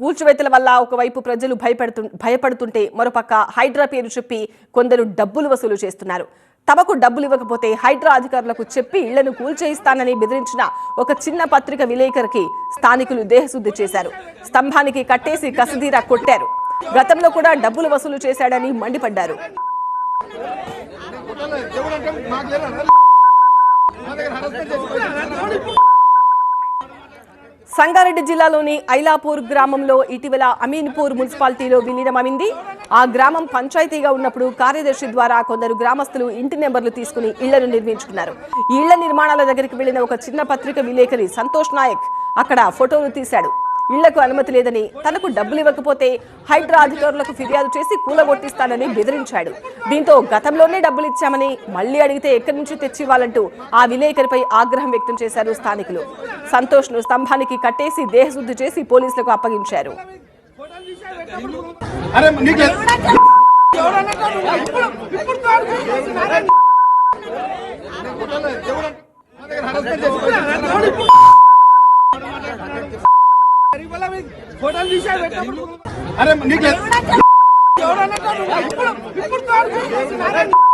కూల్చివేతల వల్ల ఒకవైపు ప్రజలు భయపడుతు భయపడుతుంటే మరోపక్క హైడ్రా పేరు చెప్పి కొందరు డబ్బులు వసూలు చేస్తున్నారు. తమకు డబ్బులు ఇవ్వకపోతే హైడ్రా అధికారులకు చెప్పి ఇళ్ళను కూల్చేయిస్తానని బెదిరించిన ఒక చిన్న పత్రిక విలేకరికి స్థానికులు దేహశుద్ధి చేశారు. స్తంభానికి కట్టేసి కసిదీరా కొట్టారు. గతంలో కూడా డబ్బులు వసూలు చేశాడని మండిపడ్డారు. సంగారెడ్డి జిల్లాలోని ఐలాపూర్ గ్రామంలో ఇటీవల అమీన్పూర్ మున్సిపాలిటీలో విలీనమైంది. ఆ గ్రామం పంచాయతీగా ఉన్నప్పుడు కార్యదర్శి ద్వారా కొందరు గ్రామస్తులు ఇంటి నెంబర్లు తీసుకుని ఇళ్ళను నిర్మించుకున్నారు. ఈ ఇళ్ళ నిర్మాణాల దగ్గరికి వెళ్ళిన ఒక చిన్న పత్రిక విలేకరి సంతోష్ నాయక్ అక్కడ ఫోటోలు తీశాడు. ఇళ్ళకు అనుమతి లేదని తనకు డబ్బులు ఇవ్వకపోతే హైడ్రా అధికారులకు ఫిర్యాదు చేసి కూలగొట్టిస్తానని బెదిరించాడు. దీంతో గతంలోనే డబ్బులు ఇచ్చామని మళ్ళీ అడిగితే ఎక్కడి నుంచి తెచ్చివ్వాలంటూ ఆ విలేకరిపై ఆగ్రహం వ్యక్తం చేశారు స్థానికులు. సంతోష్ను స్తంభానికి కట్టేసి దేహశుద్ధి చేసి పోలీసులకు అప్పగించారు. అరే నీకు ఫోటోలు తీసాడు పెట్టినప్పుడు అరే నీకు ఎవరన్నా ఇప్పుడు ఇప్పుడు